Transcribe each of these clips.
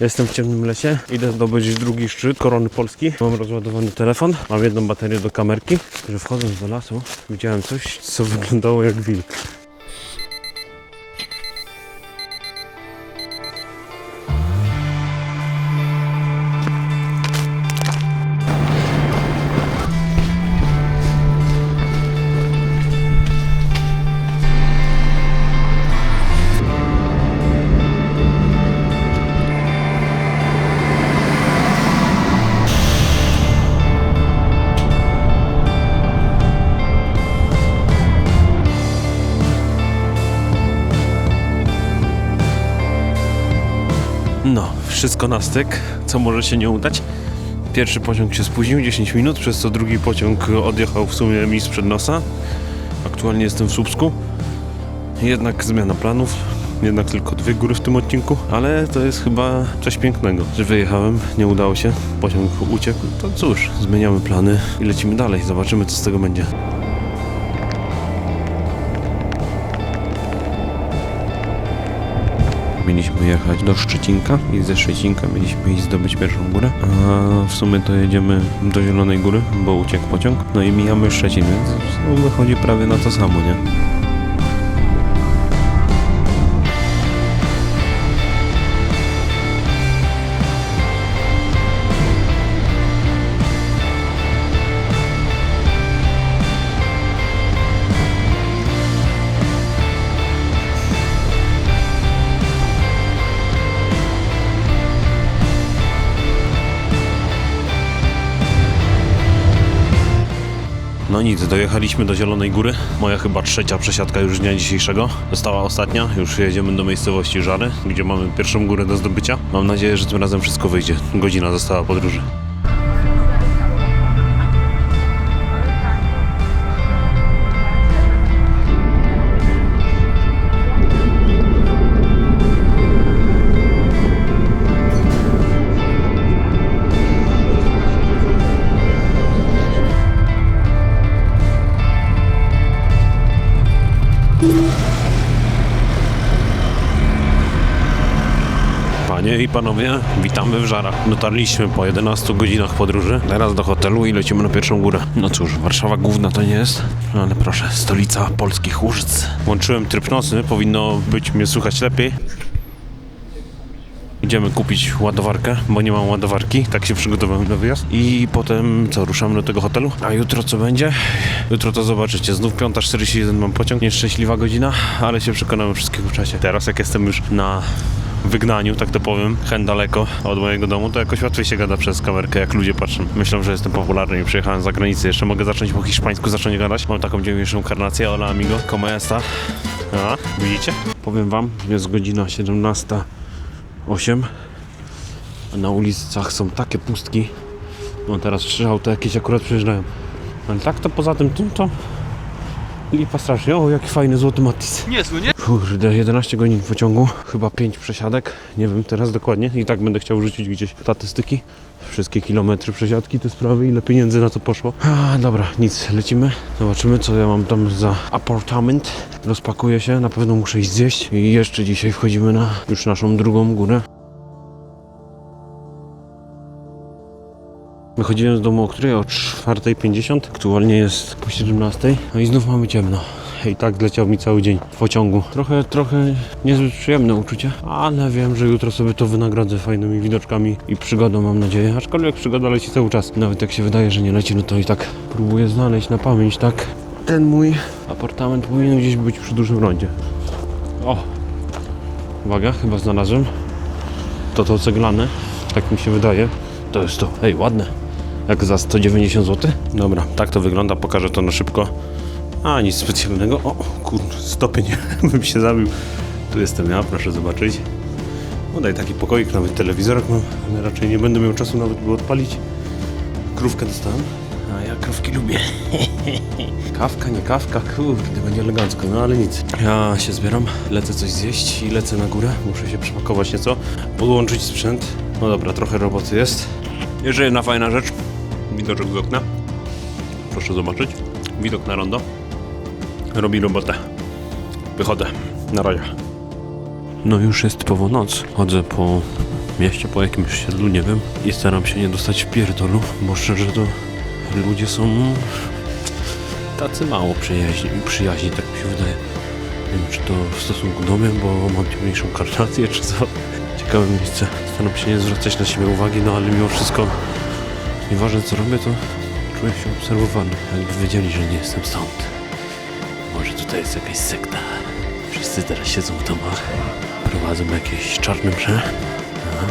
Jestem w ciemnym lesie, idę zdobyć drugi szczyt korony Polski. Mam rozładowany telefon, mam jedną baterię do kamerki. Że wchodząc do lasu widziałem coś, co wyglądało jak wilk. Wszystko na styk, co może się nie udać. Pierwszy pociąg się spóźnił 10 minut, przez co drugi pociąg odjechał w sumie mi sprzed nosa. Aktualnie jestem w Słupsku. Jednak zmiana planów, jednak tylko dwie góry w tym odcinku, ale to jest chyba coś pięknego, że wyjechałem, nie udało się, pociąg uciekł, to cóż, zmieniamy plany i lecimy dalej, zobaczymy co z tego będzie. Mieliśmy jechać do Szczecinka i ze Szczecinka mieliśmy iść zdobyć pierwszą górę, a w sumie to jedziemy do Zielonej Góry, bo uciekł pociąg, no i mijamy Szczecin, więc wychodzi prawie na to samo, nie? No nic, dojechaliśmy do Zielonej Góry. Moja chyba trzecia przesiadka już dnia dzisiejszego. Została ostatnia, już jedziemy do miejscowości Żary, gdzie mamy pierwszą górę do zdobycia. Mam nadzieję, że tym razem wszystko wyjdzie. Godzina została podróży. Panie i panowie, witamy w Żarach. Dotarliśmy po 11 godzinach podróży. Teraz do hotelu i lecimy na pierwszą górę. No cóż, Warszawa główna to nie jest, no ale proszę, stolica polskich Łużyc. Włączyłem tryb nocny, powinno być mnie słychać lepiej. Idziemy kupić ładowarkę, bo nie mam ładowarki, tak się przygotowałem na wyjazd. I potem co, ruszamy do tego hotelu. A jutro co będzie? Jutro to zobaczycie. Znów 5.41 mam pociąg. Nieszczęśliwa godzina, ale się przekonamy wszystkiego w czasie. Teraz jak jestem już na wygnaniu, tak to powiem, hen daleko od mojego domu, to jakoś łatwiej się gada przez kamerkę, jak ludzie patrzą. Myślą, że jestem popularny i przyjechałem za granicę. Jeszcze mogę zacząć po hiszpańsku zacząć gadać. Mam taką dzisiejszą karnację. Hola amigo, como esta? A, widzicie? Powiem wam, jest godzina 17. 8 a na ulicach są takie pustki no teraz trzy auta jakieś akurat przejeżdżają ale tak to poza tym tym to lipa strasznie, o jaki fajny złoty Matis Niezły, nie? Kurde, 11 godzin w pociągu, chyba 5 przesiadek, nie wiem teraz dokładnie i tak będę chciał rzucić gdzieś statystyki. Wszystkie kilometry przesiadki, te sprawy, ile pieniędzy na to poszło. A, dobra, nic, lecimy. Zobaczymy, co ja mam tam za apartament. Rozpakuję się, na pewno muszę iść zjeść i jeszcze dzisiaj wchodzimy na już naszą drugą górę. Wychodziłem z domu o której? O 4.50. Aktualnie jest po 17.00. No i znów mamy ciemno. I tak leciał mi cały dzień w pociągu. Trochę, trochę niezbyt przyjemne uczucie, ale wiem, że jutro sobie to wynagrodzę fajnymi widoczkami i przygodą mam nadzieję. Aczkolwiek przygoda leci cały czas. Nawet jak się wydaje, że nie leci, no to i tak próbuję znaleźć na pamięć, tak? Ten mój apartament powinien gdzieś być przy dużym rondzie. O! Uwaga, chyba znalazłem. To to ceglane, tak mi się wydaje. To jest to. Ej, ładne. Jak za 190 zł? Dobra, tak to wygląda, pokażę to na szybko. A, nic specjalnego. O, kurde, stopień bym się zabił. Tu jestem ja, proszę zobaczyć. No daj taki pokoik, nawet telewizorek mam, ale raczej nie będę miał czasu nawet go odpalić. Krówkę dostałem. A ja krówki lubię. Kawka, nie kawka, kurde, będzie elegancko, no ale nic. Ja się zbieram, lecę coś zjeść i lecę na górę. Muszę się przepakować nieco, podłączyć sprzęt. No dobra, trochę roboty jest. Jeszcze jedna fajna rzecz. Widoczek z okna. Proszę zobaczyć. Widok na rondo. Robi robotę. Wychodzę. Na razie. No już jest powonoc. Chodzę po mieście, po jakimś siedlu, nie wiem. I staram się nie dostać w pierdolu, bo szczerze to ludzie są tacy mało przyjaźni, przyjaźni tak mi się wydaje. Nie wiem, czy to w stosunku do mnie, bo mam ciemniejszą karnację, czy co. Ciekawe miejsce. Staram się nie zwracać na siebie uwagi, no ale mimo wszystko, nieważne co robię, to czuję się obserwowany. Jakby wiedzieli, że nie jestem stąd. Może tutaj jest jakaś sekta. Wszyscy teraz siedzą w domach. Prowadzą jakieś czarne. Aha.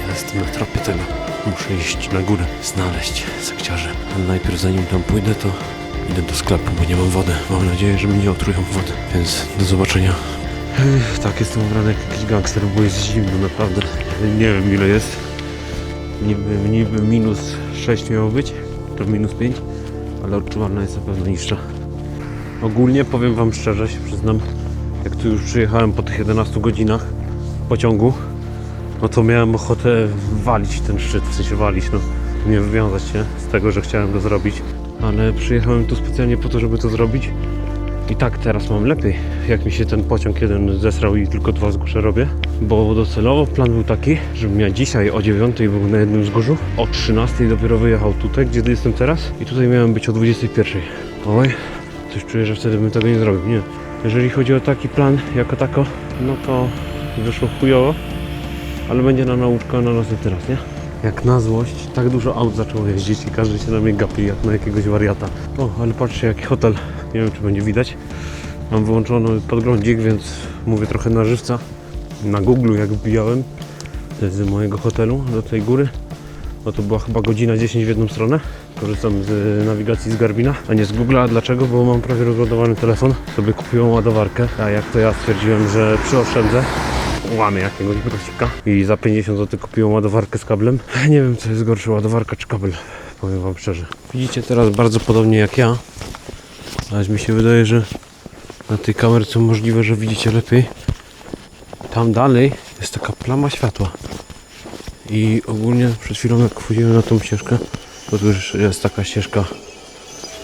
Ja jestem na tropie tego. Muszę iść na górę, znaleźć sekciarze. Ale najpierw zanim tam pójdę, to idę do sklepu, bo nie mam wody. Mam nadzieję, że mnie nie otrują wody. Więc do zobaczenia. Tak, jestem ubrany jak jakiś gangster, bo jest zimno naprawdę. Nie wiem ile jest. Niby, niby minus 6 miało być, to minus 5, ale odczuwalna jest na pewno niższa. Ogólnie powiem Wam szczerze, się przyznam, jak tu już przyjechałem po tych 11 godzinach pociągu, no to miałem ochotę walić ten szczyt, w sensie walić, no nie wywiązać się z tego, że chciałem to zrobić, ale przyjechałem tu specjalnie po to, żeby to zrobić. I tak teraz mam lepiej, jak mi się ten pociąg jeden zesrał i tylko dwa zgórze robię, bo docelowo plan był taki, żebym ja dzisiaj o 9 był na jednym wzgórzu, o 13 dopiero wyjechał tutaj, gdzie jestem teraz. I tutaj miałem być o 21. Oj, coś czuję, że wtedy bym tego nie zrobił, nie. Jeżeli chodzi o taki plan jako tako, no to wyszło chujowo, ale będzie na nauczkę na następny raz, nie? Jak na złość, tak dużo aut zaczęło jeździć i każdy się na mnie gapi jak na jakiegoś wariata. O, ale patrzcie jaki hotel, nie wiem czy będzie widać. Mam wyłączony podglądzik, więc mówię trochę na żywca. Na Google jak wbijałem z mojego hotelu do tej góry, no to była chyba godzina 10 w jedną stronę. Korzystam z nawigacji z Garbina, a nie z Google'a. Dlaczego? Bo mam prawie rozładowany telefon. Sobie kupiłem ładowarkę, a jak to ja stwierdziłem, że przyoszczędzę, łamię jakiegoś grosika i za 50 zł kupiłem ładowarkę z kablem. Nie wiem co jest gorsze, ładowarka czy kabel, powiem wam szczerze. Widzicie teraz bardzo podobnie jak ja, ale mi się wydaje, że na tej kamerce możliwe, że widzicie lepiej. Tam dalej jest taka plama światła. I ogólnie przed chwilą jak wchodziłem na tą ścieżkę, bo tu już jest taka ścieżka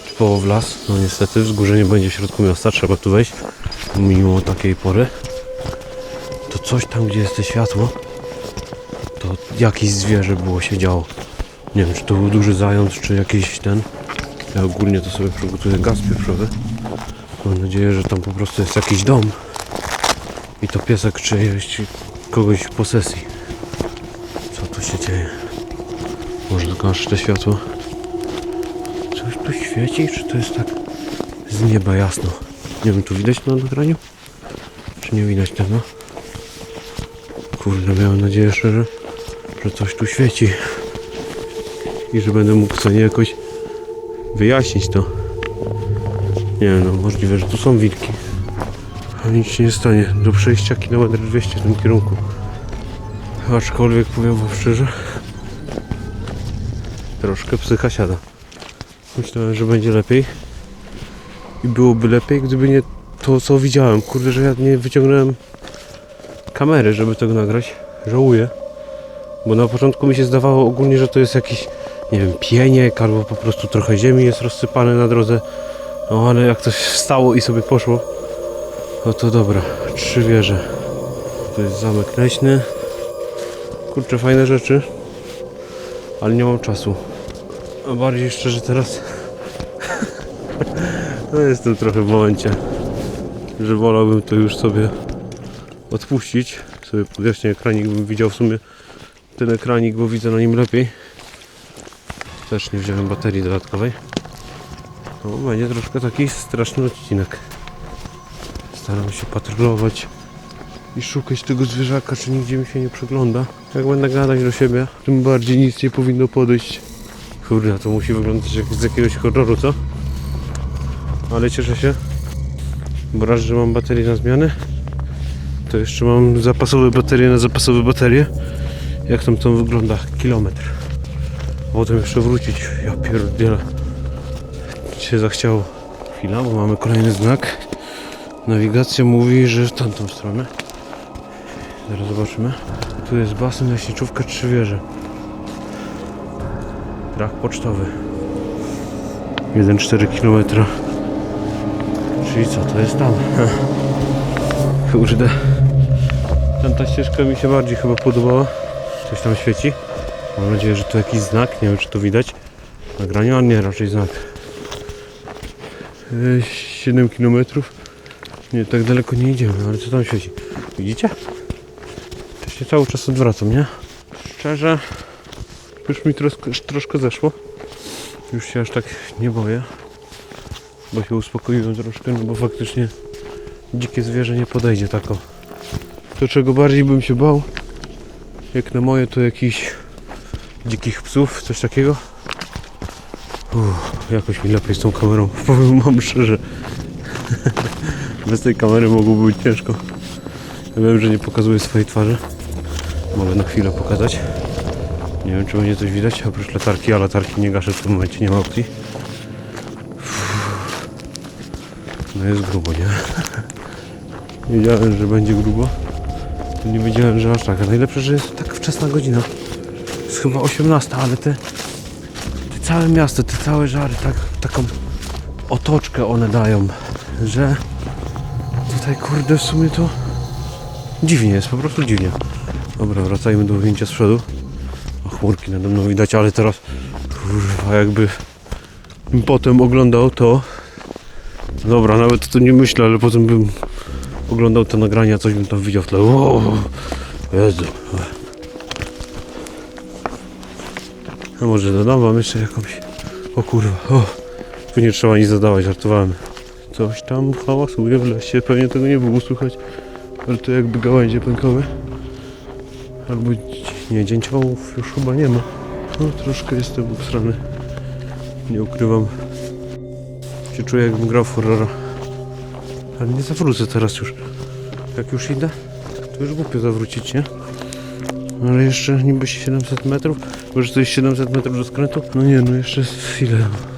typowo w las. No niestety wzgórze nie będzie w środku miasta, trzeba tu wejść mimo takiej pory. To coś tam gdzie jest to światło, to jakieś zwierzę było się działo. Nie wiem czy to był duży zając, czy jakiś ten. Ja ogólnie to sobie przygotuję gaz pieprzowy. Mam nadzieję, że tam po prostu jest jakiś dom. I to piesek czyjeś kogoś w posesji. Co tu się dzieje? Może tylko aż te światło. Coś tu świeci, czy to jest tak z nieba jasno? Nie wiem, tu widać na nagraniu? Czy nie widać tego? Kurde, miałem nadzieję szczerze, że coś tu świeci. I że będę mógł sobie jakoś wyjaśnić to. Nie wiem, no możliwe, że tu są wilki. A nic się nie stanie. Do przejścia kilometr 200 w tym kierunku. Aczkolwiek powiem wam szczerze, troszkę psycha siada. Myślałem, że będzie lepiej. I byłoby lepiej, gdyby nie to, co widziałem. Kurde, że ja nie wyciągnąłem kamery, żeby tego nagrać. Żałuję. Bo na początku mi się zdawało ogólnie, że to jest jakiś, nie wiem, pieniek albo po prostu trochę ziemi jest rozsypane na drodze. No ale jak coś wstało i sobie poszło, no to dobra. Trzy wieże. To jest zamek leśny. Kurczę, fajne rzeczy. Ale nie mam czasu. A bardziej szczerze teraz no jestem trochę w momencie, że wolałbym to już sobie odpuścić. Sobie podjaśnię ekranik, bym widział w sumie ten ekranik, bo widzę na nim lepiej. Też nie wziąłem baterii dodatkowej. No, będzie troszkę taki straszny odcinek. Staram się patrolować i szukać tego zwierzaka, czy nigdzie mi się nie przegląda. Jak będę gadać do siebie, tym bardziej nic nie powinno podejść. Kurde, to musi wyglądać jak z jakiegoś horroru, co? Ale cieszę się, bo raz, że mam baterię na zmianę, to jeszcze mam zapasowe baterie na zapasowe baterie. Jak tam to wygląda? Kilometr. Potem jeszcze wrócić. Ja pierdzielę. Się zachciało. Chwila, bo mamy kolejny znak. Nawigacja mówi, że w tamtą stronę. Zaraz zobaczymy. Tu jest basen, leśniczówka, trzy wieże. Dach pocztowy. 1,4 km. Czyli co, to jest tam? Kurde. Tamta ścieżka mi się bardziej chyba podobała. Coś tam świeci. Mam nadzieję, że to jakiś znak. Nie wiem, czy to widać. w Nagraniu, a nie, raczej znak. Yy, 7 km. Nie, tak daleko nie idziemy, ale co tam świeci? Widzicie? To się cały czas odwracam, nie? Szczerze, już mi troszkę, troszkę zeszło. Już się aż tak nie boję. Bo się uspokoiłem troszkę, no bo faktycznie dzikie zwierzę nie podejdzie tako. To czego bardziej bym się bał, jak na moje to jakiś dzikich psów, coś takiego. Uff, jakoś mi lepiej z tą kamerą. Powiem wam szczerze. Bez tej kamery mogłoby być ciężko. Ja wiem, że nie pokazuję swojej twarzy. Mogę na chwilę pokazać. Nie wiem, czy będzie coś widać, oprócz latarki, a latarki nie gaszę w tym momencie, nie ma opcji. No jest grubo, nie? Wiedziałem, że będzie grubo. Nie wiedziałem, że aż tak. A najlepsze, że jest tak wczesna godzina. Jest chyba 18, ale te, te całe miasto, te całe żary, tak, taką otoczkę one dają, że tutaj kurde w sumie to dziwnie jest, po prostu dziwnie. Dobra, wracajmy do ujęcia z przodu. Chmurki nade mną widać, ale teraz kurwa jakby potem oglądał to Dobra, nawet to nie myślę, ale potem bym oglądał te nagrania, coś bym tam widział w tle. O, Jezu. A może dodam wam jeszcze jakąś... O kurwa, o. Tu nie trzeba nic zadawać, żartowałem. Coś tam hałasuje w lesie, pewnie tego nie było słychać. Ale to jakby gałęzie pękowe. Albo nie, dzięciołów już chyba nie ma. No troszkę jestem obstrany. Nie ukrywam się czuję jakbym grał w horrora. Ale nie zawrócę teraz już. Jak już idę, to już głupio zawrócić, nie? Ale jeszcze niby 700 metrów, bo że to jest 700 metrów do skrętu. No nie, no jeszcze jest ile?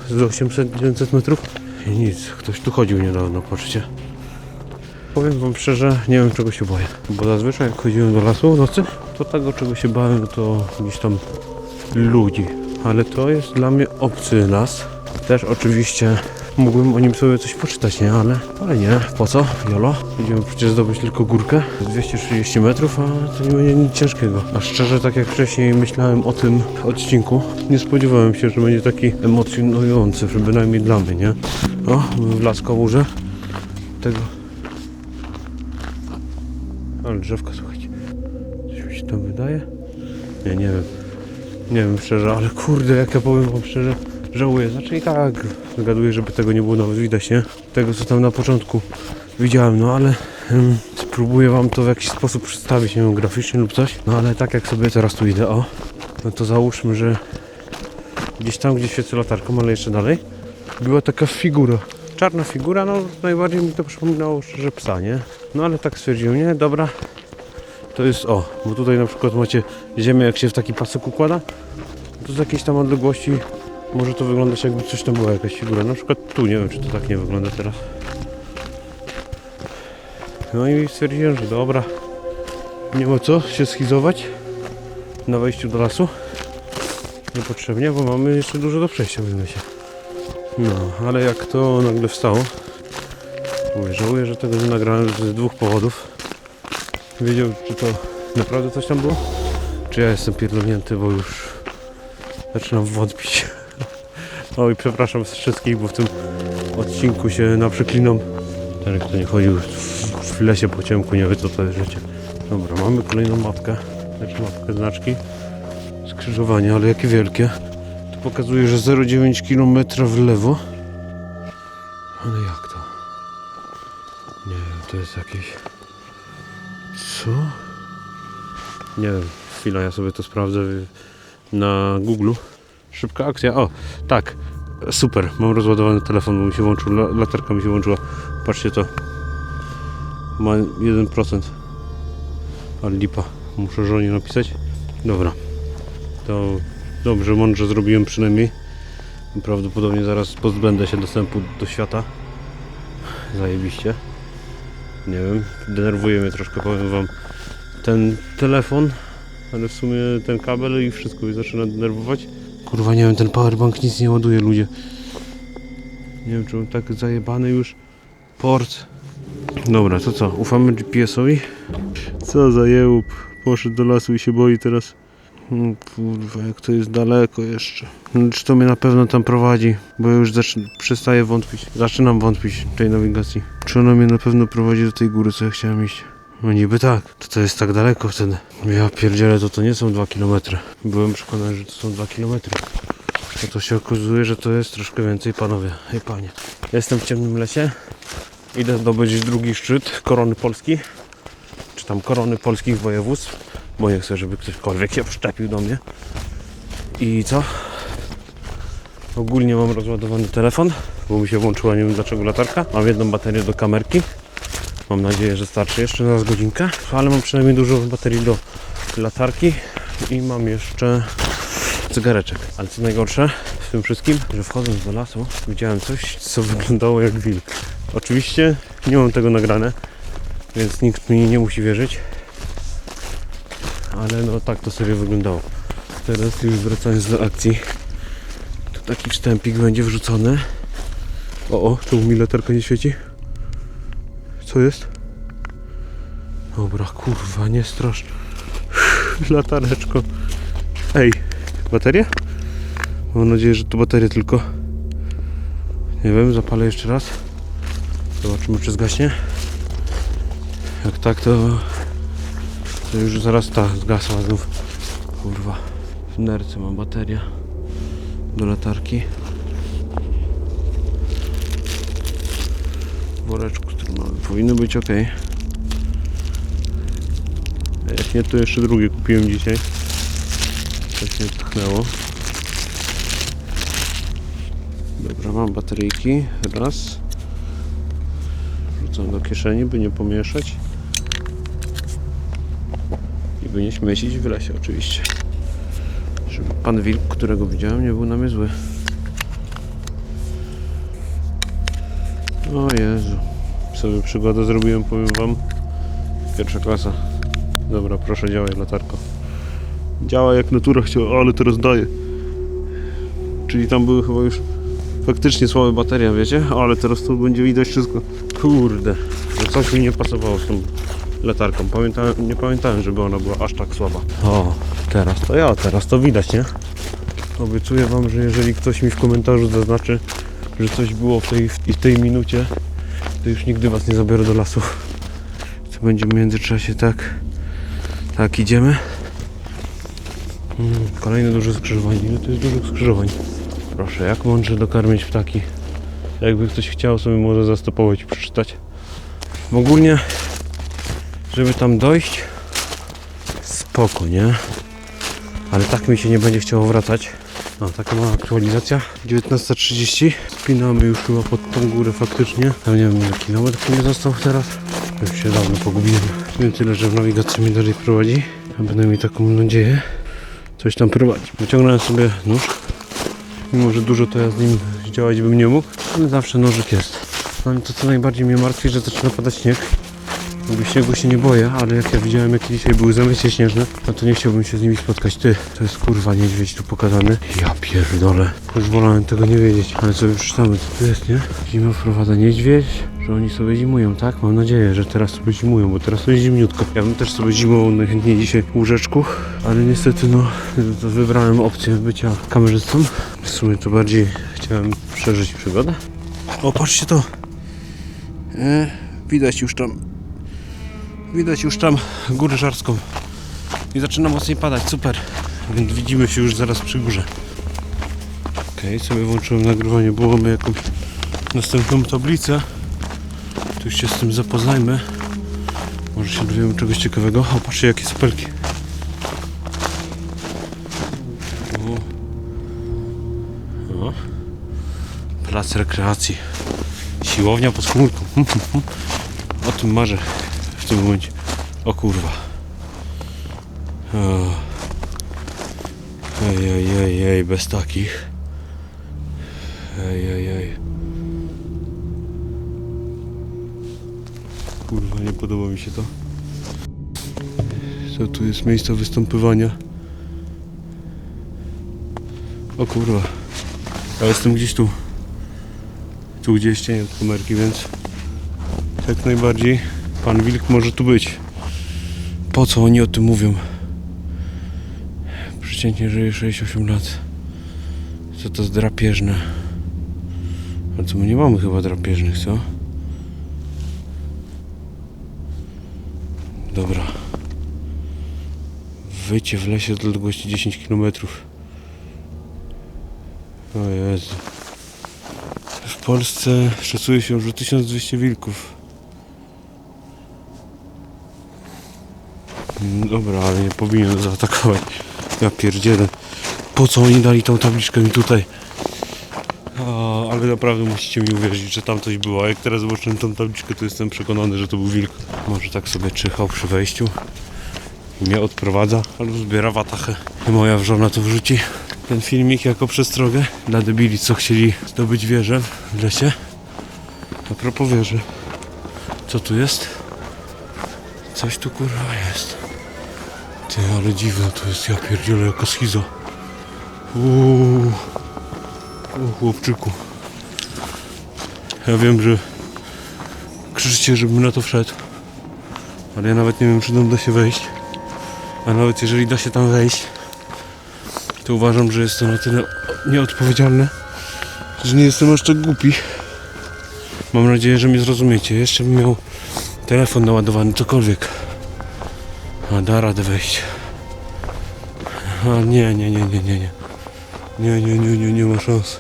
Z 800-900 metrów? I nic, ktoś tu chodził niedawno, patrzcie. Powiem wam szczerze, nie wiem czego się boję. Bo zazwyczaj jak chodziłem do lasu w nocy, to tego czego się bałem to gdzieś tam ludzi. Ale to jest dla mnie obcy las. Też oczywiście mógłbym o nim sobie coś poczytać, nie? Ale, ale nie, po co? Jolo. Idziemy przecież zdobyć tylko górkę. 230 metrów, a to nie będzie nic ciężkiego. A szczerze, tak jak wcześniej myślałem o tym odcinku, nie spodziewałem się, że będzie taki emocjonujący, bynajmniej dla mnie, nie? O, w las kałuże. Tego... Ale drzewka, słuchajcie. Coś mi się tam wydaje? Nie, nie wiem. Nie wiem szczerze, ale kurde, jak ja powiem wam szczerze, żałuję. Znaczy i tak zgaduję, żeby tego nie było nawet widać, nie? Tego co tam na początku widziałem, no ale ym, spróbuję wam to w jakiś sposób przedstawić, nie wiem, graficznie lub coś. No ale tak jak sobie teraz tu idę, o, no to załóżmy, że gdzieś tam, gdzie świecę latarką, ale jeszcze dalej, była taka figura. Czarna figura, no najbardziej mi to przypominało szczerze psa, nie? No ale tak stwierdziłem, nie, dobra, to jest, o, bo tutaj na przykład macie ziemię, jak się w taki pasek układa, to z jakiejś tam odległości może to wyglądać jakby coś tam była jakaś figura. Na przykład tu, nie wiem czy to tak nie wygląda teraz. No i stwierdziłem, że dobra, nie ma co się schizować na wejściu do lasu. Niepotrzebnie, bo mamy jeszcze dużo do przejścia w lesie. No, ale jak to nagle wstało, mówię, żałuję, że tego nie nagrałem z dwóch powodów. Wiedział, czy to naprawdę coś tam było? Czy ja jestem pierdolnięty, bo już zaczynam wątpić. Oj, przepraszam wszystkich, bo w tym odcinku się naprzeklinam. Ten, kto nie chodził w lesie po ciemku, nie wie co to jest życie. Dobra, mamy kolejną mapkę. Znaczy mapkę znaczki. Skrzyżowanie, ale jakie wielkie. Pokazuje, że 0,9 km w lewo. Ale jak to? Nie to jest jakieś... Co? Nie wiem, chwila, ja sobie to sprawdzę na Google. Szybka akcja. O, tak. Super, mam rozładowany telefon, bo mi się włączył, la- latarka mi się włączyła. Patrzcie to. Ma 1%. Ale lipa. Muszę żonie napisać. Dobra. To dobrze, mądrze zrobiłem przynajmniej. Prawdopodobnie zaraz pozbędę się dostępu do świata. Zajebiście. Nie wiem, denerwuje mnie troszkę, powiem wam, ten telefon, ale w sumie ten kabel i wszystko mnie zaczyna denerwować. Kurwa, nie wiem, ten powerbank nic nie ładuje, ludzie. Nie wiem, czy on tak zajebany już port. Dobra, to co, ufamy GPS-owi? Co za jełup. Poszedł do lasu i się boi teraz. Mm, Kurwa, jak to jest daleko jeszcze. No, Czy to mnie na pewno tam prowadzi? Bo ja już przestaję wątpić. Zaczynam wątpić tej nawigacji. Czy ona mnie na pewno prowadzi do tej góry, co ja chciałem iść? No niby tak. To to jest tak daleko wtedy. Ja pierdzielę, to to nie są 2 km. Byłem przekonany, że to są 2 km. A to się okazuje, że to jest troszkę więcej, panowie. Hej panie. Jestem w ciemnym lesie. Idę zdobyć drugi szczyt korony Polski. Czy tam korony polskich województw. Bo nie chcę, żeby ktośkolwiek się wszczepił do mnie. I co? Ogólnie mam rozładowany telefon, bo mi się włączyła, nie wiem dlaczego latarka. Mam jedną baterię do kamerki. Mam nadzieję, że starczy jeszcze na godzinkę, ale mam przynajmniej dużo baterii do latarki i mam jeszcze cygareczek. Ale co najgorsze w tym wszystkim, że wchodząc do lasu widziałem coś, co wyglądało jak wilk. Oczywiście nie mam tego nagrane, więc nikt mi nie musi wierzyć. Ale no tak to sobie wyglądało. Teraz już wracając do akcji, to taki wstępik będzie wrzucony. O, o, czemu mi latarka nie świeci? Co jest? Dobra, kurwa, nie strasz. Latareczko. Ej, bateria? Mam nadzieję, że to bateria tylko. Nie wiem, zapalę jeszcze raz. Zobaczymy, czy zgaśnie. Jak tak, to, to już zaraz ta zgasła znów. Kurwa. W nerce mam bateria do latarki. Woreczku, który mamy. Powinno być ok. A jak nie, to jeszcze drugie kupiłem dzisiaj. Coś mnie tchnęło. Dobra, mam bateryjki. Raz. Wrzucam do kieszeni, by nie pomieszać. Nie śmiecić w lesie oczywiście. Żeby pan wilk, którego widziałem, nie był na mnie zły. O Jezu. Sobie przygodę zrobiłem, powiem wam. Pierwsza klasa. Dobra, proszę działaj latarko. Działa jak natura chciała, ale teraz daje. Czyli tam były chyba już faktycznie słabe bateria, wiecie? Ale teraz to będzie widać wszystko. Kurde, coś mi nie pasowało z tą latarką. Pamiętałem, nie pamiętałem, żeby ona była aż tak słaba. O, teraz to ja, teraz to widać, nie? Obiecuję wam, że jeżeli ktoś mi w komentarzu zaznaczy, że coś było w tej, w tej minucie, to już nigdy was nie zabiorę do lasu. To będzie w międzyczasie tak. Tak, idziemy. Mm, kolejne duże skrzyżowanie. Ile to jest dużych skrzyżowań? Proszę, jak mądrze dokarmić ptaki. Jakby ktoś chciał sobie może zastopować i przeczytać. Ogólnie, żeby tam dojść, spoko, nie? Ale tak mi się nie będzie chciało wracać. No, taka mała aktualizacja. 19.30. Spinamy już chyba pod tą górę faktycznie. Tam nie wiem ile kilometr mi został teraz. Już się dawno pogubiłem. Wiem tyle, że w nawigacji mnie dalej prowadzi. A będę miał taką nadzieję. Coś tam prowadzi. Wyciągnąłem sobie nóż. Mimo, że dużo to ja z nim zdziałać bym nie mógł, ale zawsze nożyk jest. No to co najbardziej mnie martwi, że zaczyna padać śnieg. Jakby śniegu się nie boję, ale jak ja widziałem jakie dzisiaj były zamycie śnieżne, no to nie chciałbym się z nimi spotkać. Ty, to jest kurwa niedźwiedź tu pokazany. Ja pierdolę. Już wolałem tego nie wiedzieć, ale sobie przeczytamy co tu jest, nie? Zima wprowadza niedźwiedź, że oni sobie zimują, tak? Mam nadzieję, że teraz sobie zimują, bo teraz to jest zimniutko. Ja bym też sobie zimował najchętniej dzisiaj w łóżeczku, ale niestety no, wybrałem opcję bycia kamerzystą. W sumie to bardziej chciałem przeżyć przygodę. O, patrzcie to! E, widać już tam Widać już tam górę żarską. I zaczyna mocniej padać, super. Więc widzimy się już zaraz przy górze. Okej, sobie włączyłem nagrywanie, mamy jakąś następną tablicę. Już się z tym zapoznajmy. Może się dowiemy czegoś ciekawego. O, patrzcie jakie spelki. O. O. Plac rekreacji. Siłownia pod chmurką. O tym marzę w tym momencie. O kurwa. Ej, ej, ej, ej, bez takich. Ej, ej, ej. Kurwa, nie podoba mi się to. Co tu jest miejsce występowania? O kurwa. Ja jestem gdzieś tu. Tu gdzieś cień od kamerki, więc jak najbardziej pan Wilk może tu być. po co oni o tym mówią? Przeciętnie żyje 6-8 lat. Co to jest drapieżne? A co my nie mamy chyba drapieżnych, co? Dobra. Wyjcie w lesie do odległości 10 km. O Jezu. W Polsce szacuje się, że 1200 wilków. Dobra, ale nie powinien zaatakować. Ja pierdzielę. Po co oni dali tą tabliczkę mi tutaj? A, ale naprawdę musicie mi uwierzyć, że tam coś było. Jak teraz zobaczyłem tą tabliczkę, to jestem przekonany, że to był wilk. Może tak sobie czyhał przy wejściu. I mnie odprowadza, albo zbiera watachę. I moja żona to wrzuci. Ten filmik jako przestrogę dla debili, co chcieli zdobyć wieżę w lesie. A propos wieży. Co tu jest? Coś tu kurwa jest. Ty, ale dziwne to jest, ja pierdzielę, jaka schiza. Uuu. O chłopczyku. Ja wiem, że krzyczycie, żebym na to wszedł. Ale ja nawet nie wiem, czy tam da się wejść. A nawet jeżeli da się tam wejść, to uważam, że jest to na tyle nieodpowiedzialne, że nie jestem aż tak głupi. Mam nadzieję, że mnie zrozumiecie. Jeszcze bym miał telefon naładowany, cokolwiek. A da radę wejść. A nie, nie, nie, nie, nie, nie. Nie, nie, nie, nie, nie ma szans.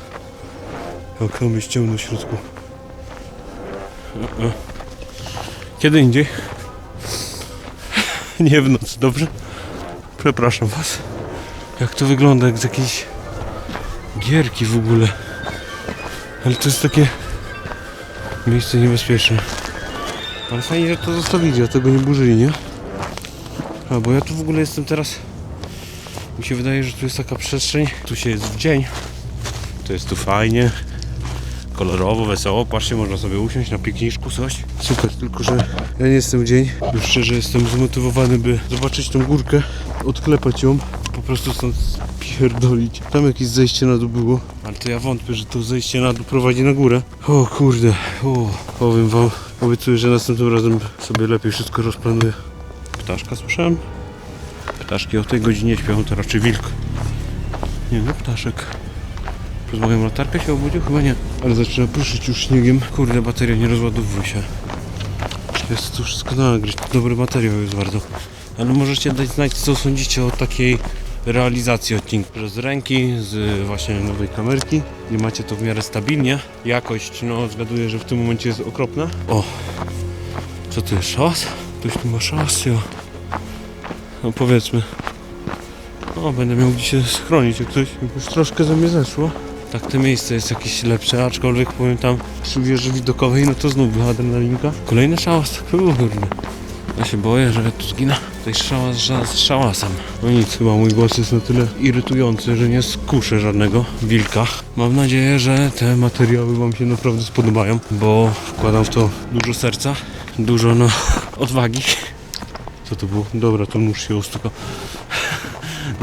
Jak tam jest ciemno w środku. E, e. Kiedy indziej? Nie w nocy, dobrze? Przepraszam was. Jak to wygląda, jak z jakiejś gierki w ogóle. Ale to jest takie miejsce niebezpieczne. Ale fajnie, że to zostawili, a tego nie burzyli, nie? A, bo ja tu w ogóle jestem teraz... Mi się wydaje, że tu jest taka przestrzeń. Tu się jest w dzień. To jest tu fajnie. Kolorowo, wesoło. Patrzcie, można sobie usiąść na pikniczku, coś. Super, tylko że ja nie jestem w dzień. Już szczerze jestem zmotywowany, by zobaczyć tą górkę, odklepać ją. Po prostu stąd pierdolić. Tam jakieś zejście na dół było. Ale to ja wątpię, że to zejście na dół prowadzi na górę. O kurde, o, powiem wam. Obiecuję, że następnym razem sobie lepiej wszystko rozplanuję. Ptaszka słyszałem? Ptaszki o tej godzinie śpią, to raczej wilk. Nie no, ptaszek. Przez moją latarkę się obudził? Chyba nie. Ale zaczyna pruszyć już śniegiem. Kurde, bateria nie rozładowuje się. Jest to wszystko nagryć. Dobry materiał jest bardzo. Ale możecie dać znać, co sądzicie o takiej realizacji odcinka. Z ręki, z właśnie nowej kamerki. Nie macie to w miarę stabilnie. Jakość, no zgaduję, że w tym momencie jest okropna. O! Co to jest? Szas? Ktoś tu ma szas, ja. No powiedzmy. O, będę miał gdzie się schronić, jak ktoś już troszkę ze mnie zeszło. Tak, to miejsce jest jakieś lepsze, aczkolwiek powiem tam przy wieży widokowej, no to znów była adrenalinka. Kolejny szałas, kurde. Ja się boję, że tu zginę. Tutaj szałas z szałasem. No nic, chyba mój głos jest na tyle irytujący, że nie skuszę żadnego wilka. Mam nadzieję, że te materiały Wam się naprawdę spodobają, bo wkładam w to dużo serca, dużo no odwagi. Co to było? Dobra, to nóż się ustukał.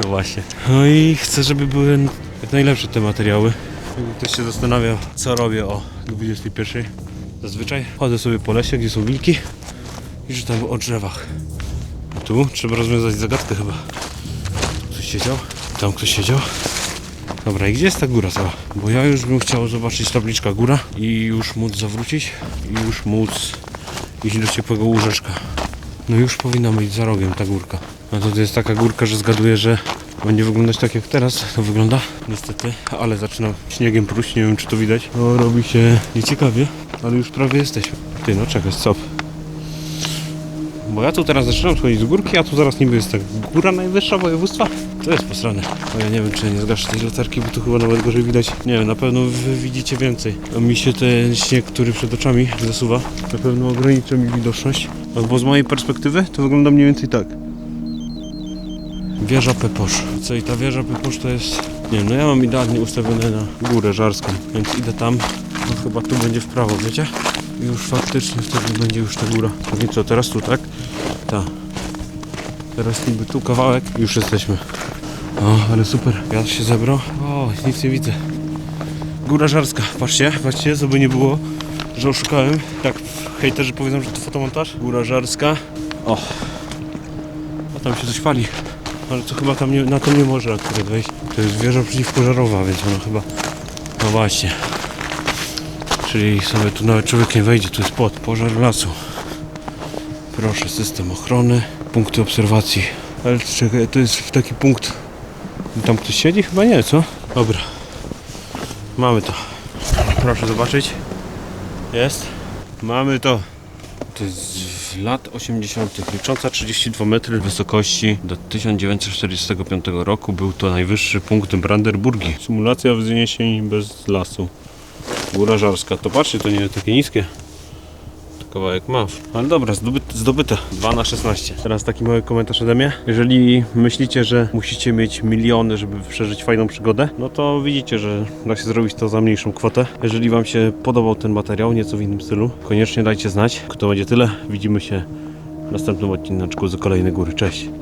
No właśnie. No i chcę, żeby były jak najlepsze te materiały. Ktoś się zastanawia, co robię o 21. Zazwyczaj chodzę sobie po lesie, gdzie są wilki i czytam o drzewach. A tu trzeba rozwiązać zagadkę chyba. Ktoś siedział? Tam ktoś siedział? Dobra, i gdzie jest ta góra cała? Bo ja już bym chciał zobaczyć tabliczka góra i już móc zawrócić i już móc iść do ciepłego łóżeczka. No już powinna być za rogiem ta górka. No to jest taka górka, że zgaduję, że będzie wyglądać tak jak teraz to wygląda. Niestety, ale zaczyna śniegiem pruść, nie wiem czy to widać. No robi się nieciekawie, ale już prawie jesteśmy. Ty no czekaj, stop. Bo ja tu teraz zaczynam schodzić z górki, a tu zaraz niby jest tak góra najwyższa województwa. To jest posrane. O ja nie wiem czy nie zgaszę tej latarki, bo tu chyba nawet gorzej widać. Nie wiem, na pewno wy widzicie więcej. A mi się ten śnieg, który przed oczami zasuwa, na pewno ogranicza mi widoczność. No, bo z mojej perspektywy to wygląda mniej więcej tak. Wieża Peposz. Co i ta wieża Peposz to jest... Nie wiem, no ja mam idealnie ustawione na górę żarską, więc idę tam. No chyba tu będzie w prawo, wiecie? I już faktycznie wtedy będzie już ta góra. No i co, teraz tu, tak? Tak. Teraz niby tu kawałek i już jesteśmy. O, ale super. Wiatr się zebrał. O, nic nie widzę. Góra Żarska. Patrzcie, patrzcie, co by nie było, że oszukałem. Tak, hejterzy powiedzą, że to fotomontaż. Góra Żarska. O. tam się coś pali. Ale to chyba tam nie, na to nie może akurat wejść. To jest wieża przeciwpożarowa, więc ona chyba... No właśnie. Czyli sobie tu nawet człowiek nie wejdzie, tu jest płot, pożar lasu. Proszę, system ochrony, punkty obserwacji. Ale czekaj, to jest taki punkt... Tam ktoś siedzi? Chyba nie, co? Dobra. Mamy to. Proszę zobaczyć. Jest. Mamy to. To jest z lat 80. licząca 32 metry wysokości do 1945 roku. Był to najwyższy punkt Brandenburgii. Symulacja wzniesień bez lasu. Góra Żarska. To patrzcie, to nie takie niskie. Kawałek ma. Ale dobra, zdobyte, zdobyte. 2 na 16. Teraz taki mały komentarz ode mnie. Jeżeli myślicie, że musicie mieć miliony, żeby przeżyć fajną przygodę, no to widzicie, że da się zrobić to za mniejszą kwotę. Jeżeli Wam się podobał ten materiał, nieco w innym stylu, koniecznie dajcie znać. To będzie tyle. Widzimy się w następnym odcinku z kolejnej góry. Cześć!